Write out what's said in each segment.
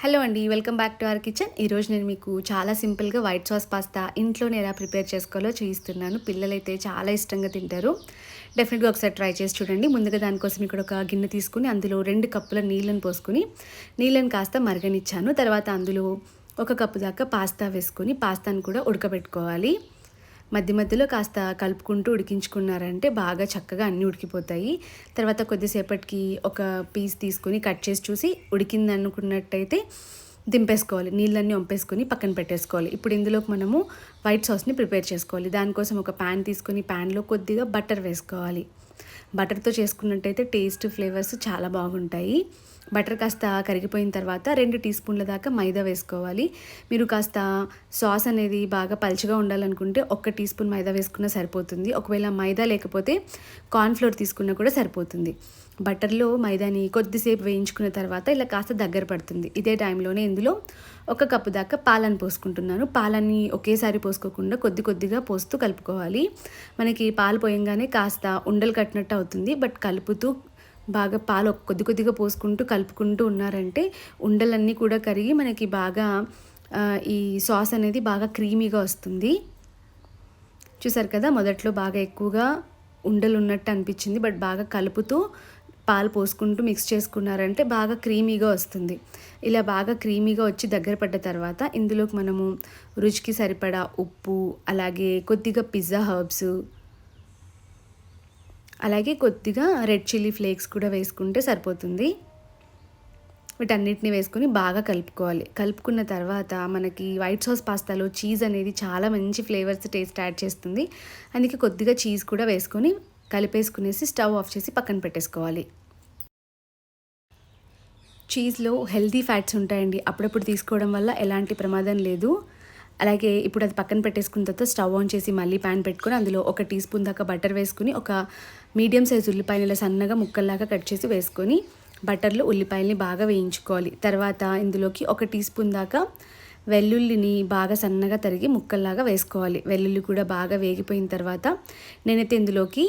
Hello అండి welcome back to our kitchen. ఈరోజు నేను మీకు చాలా సింపుల్గా వైట్ సాస్ పాస్తా ఇంట్లోనే ఎలా ప్రిపేర్ చేసుకోవాలో చూపిస్తున్నాను పిల్లలైతే చాలా ఇష్టంగా తింటారు. డెఫినెట్గా ఒకసారి ట్రై చేసి చూడండి. ముందుగా దానికోసం ఇక్కడ ఒక గిన్నె తీసుకుని అందులో రెండు కప్పుల నీళ్ళని పోసుకుని నీళ్ళని కాస్త మరగనిచ్చాను. తర్వాత అందులో ఒక కప్పు దాకా పాస్తా వేసుకొని పాస్తాను కూడా ఉడకబెట్టుకోవాలి. మధ్య మధ్యలో కాస్త కలుపుకుంటూ ఉడికించుకున్నారంటే బాగా చక్కగా అన్నీ ఉడికిపోతాయి. తర్వాత కొద్దిసేపటికి ఒక పీస్ తీసుకొని కట్ చేసి చూసి ఉడికింది అనుకున్నట్టయితే దింపేసుకోవాలి. నీళ్ళన్నీ వంపేసుకొని పక్కన పెట్టేసుకోవాలి. ఇప్పుడు ఇందులోకి మనము వైట్ సాస్ని ప్రిపేర్ చేసుకోవాలి. దానికోసం ఒక ప్యాన్ తీసుకొని ప్యాన్లో కొద్దిగా బటర్ వేసుకోవాలి. బటర్తో చేసుకున్నట్టయితే టేస్ట్ ఫ్లేవర్స్ చాలా బాగుంటాయి. బటర్ కాస్త కరిగిపోయిన తర్వాత రెండు టీ స్పూన్ల దాకా మైదా వేసుకోవాలి. మీరు కాస్త సాస్ అనేది బాగా పలుచగా ఉండాలనుకుంటే ఒక్క టీ స్పూన్ మైదా వేసుకున్నా సరిపోతుంది. ఒకవేళ మైదా లేకపోతే కార్న్ఫ్లోర్ తీసుకున్నా కూడా సరిపోతుంది. బటర్లో మైదాని కొద్దిసేపు వేయించుకున్న తర్వాత ఇలా కాస్త దగ్గర పడుతుంది. ఇదే టైంలోనే ఇందులో ఒక కప్పు దాకా పాలను పోసుకుంటున్నాను. పాలని ఒకేసారి పోసుకోకుండా కొద్ది కొద్దిగా పోస్తూ కలుపుకోవాలి. మనకి పాలు పోయంగానే కాస్త ఉండలు కట్టినట్టు అవుతుంది. బట్ కలుపుతూ బాగా పాలు కొద్ది కొద్దిగా పోసుకుంటూ కలుపుకుంటూ ఉన్నారంటే ఉండలన్నీ కూడా కరిగి మనకి బాగా ఈ సాస్ అనేది బాగా క్రీమీగా వస్తుంది. చూసారు కదా మొదట్లో బాగా ఎక్కువగా ఉండలు ఉన్నట్టు అనిపించింది బట్ బాగా కలుపుతూ పాలు పోసుకుంటూ మిక్స్ చేసుకున్నారంటే బాగా క్రీమీగా వస్తుంది. ఇలా బాగా క్రీమీగా వచ్చి దగ్గర పడ్డ తర్వాత ఇందులోకి మనము రుచికి సరిపడా ఉప్పు అలాగే కొద్దిగా పిజ్జా హర్బ్స్ అలాగే కొద్దిగా రెడ్ చిల్లీ ఫ్లేక్స్ కూడా వేసుకుంటే సరిపోతుంది. వీటన్నిటిని వేసుకొని బాగా కలుపుకోవాలి. కలుపుకున్న తర్వాత మనకి వైట్ సాస్ పాస్తాలో చీజ్ అనేది చాలా మంచి ఫ్లేవర్స్ టేస్ట్ యాడ్ చేస్తుంది. అందుకే కొద్దిగా చీజ్ కూడా వేసుకొని కలిపేసుకునేసి స్టవ్ ఆఫ్ చేసి పక్కన పెట్టేసుకోవాలి. చీజ్లో హెల్దీ ఫ్యాట్స్ ఉంటాయండి. అప్పుడప్పుడు తీసుకోవడం వల్ల ఎలాంటి ప్రమాదం లేదు. అలాగే ఇప్పుడు అది పక్కన పెట్టేసుకున్న తర్వాత స్టవ్ ఆన్ చేసి మళ్ళీ ప్యాన్ పెట్టుకొని అందులో ఒక టీ స్పూన్ దాకా బటర్ వేసుకుని ఒక మీడియం సైజ్ ఉల్లిపాయలు సన్నగా ముక్కల్లాగా కట్ చేసి వేసుకొని బటర్లో ఉల్లిపాయల్ని బాగా వేయించుకోవాలి. తర్వాత ఇందులోకి ఒక టీ స్పూన్ దాకా వెల్లుల్లిని బాగా సన్నగా తరిగి ముక్కల్లాగా వేసుకోవాలి. వెల్లుల్లి కూడా బాగా వేగిపోయిన తర్వాత నేనైతే ఇందులోకి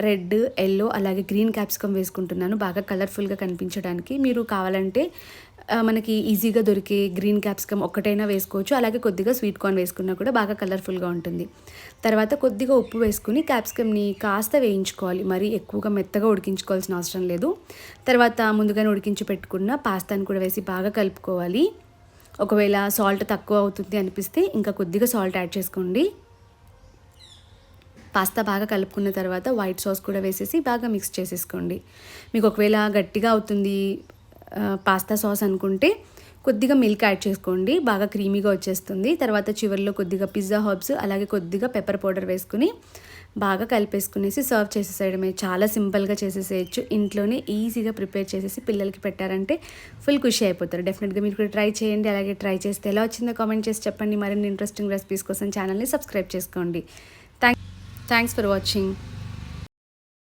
రెడ్ ఎల్లో అలాగే గ్రీన్ క్యాప్సికమ్ వేసుకుంటున్నాను. బాగా కలర్ఫుల్గా కనిపించడానికి. మీరు కావాలంటే మనకి ఈజీగా దొరికే గ్రీన్ క్యాప్సికమ్ ఒక్కటైనా వేసుకోవచ్చు. అలాగే కొద్దిగా స్వీట్ కార్న్ వేసుకున్నా కూడా బాగా కలర్ఫుల్గా ఉంటుంది. తర్వాత కొద్దిగా ఉప్పు వేసుకుని క్యాప్సికమ్ని కాస్త వేయించుకోవాలి. మరి ఎక్కువగా మెత్తగా ఉడికించుకోవాల్సిన అవసరం లేదు. తర్వాత ముందుగానే ఉడికించి పెట్టుకున్న పాస్తాని కూడా వేసి బాగా కలుపుకోవాలి. ఒకవేళ సాల్ట్ తక్కువ అవుతుంది అనిపిస్తే ఇంకా కొద్దిగా సాల్ట్ యాడ్ చేసుకోండి. పాస్తా బాగా కలుపుకున్న తర్వాత వైట్ సాస్ కూడా వేసేసి బాగా మిక్స్ చేసేసుకోండి. మీకు ఒకవేళ గట్టిగా అవుతుంది పాస్తా సాస్ అనుకుంటే కొద్దిగా మిల్క్ యాడ్ చేసుకోండి బాగా క్రీమీగా వచ్చేస్తుంది. తర్వాత చివరిలో కొద్దిగా పిజ్జా హర్బ్స్ అలాగే కొద్దిగా పెప్పర్ పౌడర్ వేసుకుని బాగా కలిపేసుకునేసి సర్వ్ చేసేసేయడమే. చాలా సింపుల్గా చేసేసేయచ్చు. ఇంట్లోనే ఈజీగా ప్రిపేర్ చేసేసి పిల్లలకి పెట్టారంటే ఫుల్ ఖుషి అయిపోతారు. డెఫినెట్గా మీరు కూడా ట్రై చేయండి అలాగే ట్రై చేస్తే ఎలా వచ్చిందో కామెంట్ చేసి చెప్పండి. మరిన్ని ఇంట్రెస్టింగ్ రెసిపీస్ కోసం ఛానల్ని సబ్స్క్రైబ్ చేసుకోండి. Thank thanks for watching